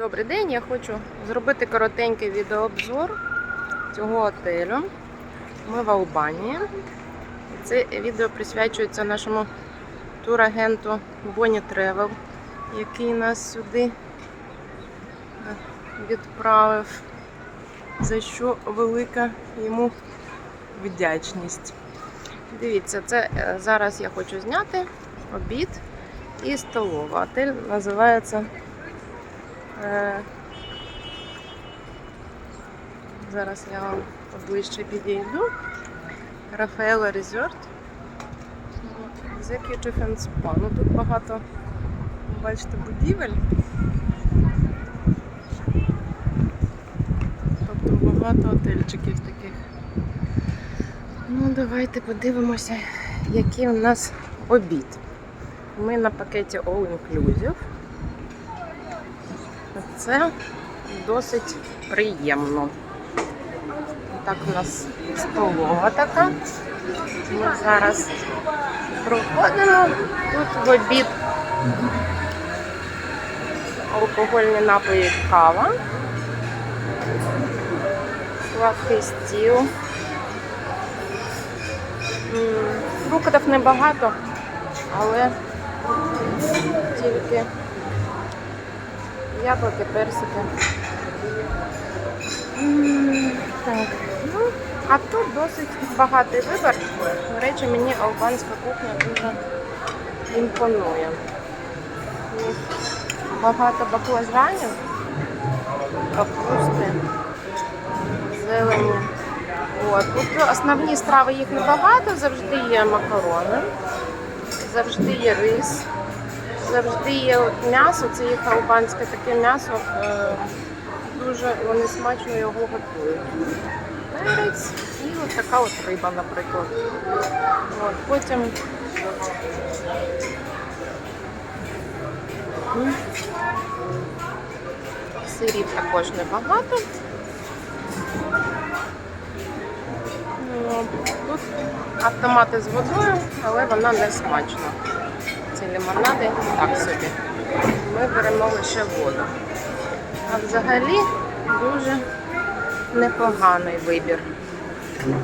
Добрий день, я хочу зробити коротенький відеообзор цього отелю. Ми в Албанії. Це відео присвячується нашому турагенту Bonnie Travel, який нас сюди е, відправив, за що велика йому вдячність. Дивіться, це е, зараз я хочу зняти обід і столова. Отель називається. Е, Зараз я вам поближче підійду. Рафаела Резорт. Executive Spa. Ну тут багато, бачите, будівель. Тобто багато отельчиків таких. Ну, давайте подивимося, який у нас обід. Ми на пакеті All Inclusive. Це досить приємно. Так у нас столова така. Ми зараз проходимо. Тут в обід алкогольні напої кава, сладкий стіл. Фруктів небагато, але тільки яблуки, персики. Так, ну, а тут досить багатий вибір. До речі, мені албанська кухня дуже імпонує. Багато баклажанів, капусти, зелені. От. Тут основні страви їх небагато, завжди є макарони, завжди є рис, завжди є от м'ясо, це їх албанське таке м'ясо. Е, дуже вони смачно його готують. Перець і от така от риба, наприклад. От, потім сирів також небагато. Ну, Тут автомати з водою, але вона не смачна. Ці лимонади так собі. Ми беремо лише воду. А взагалі дуже непоганий вибір.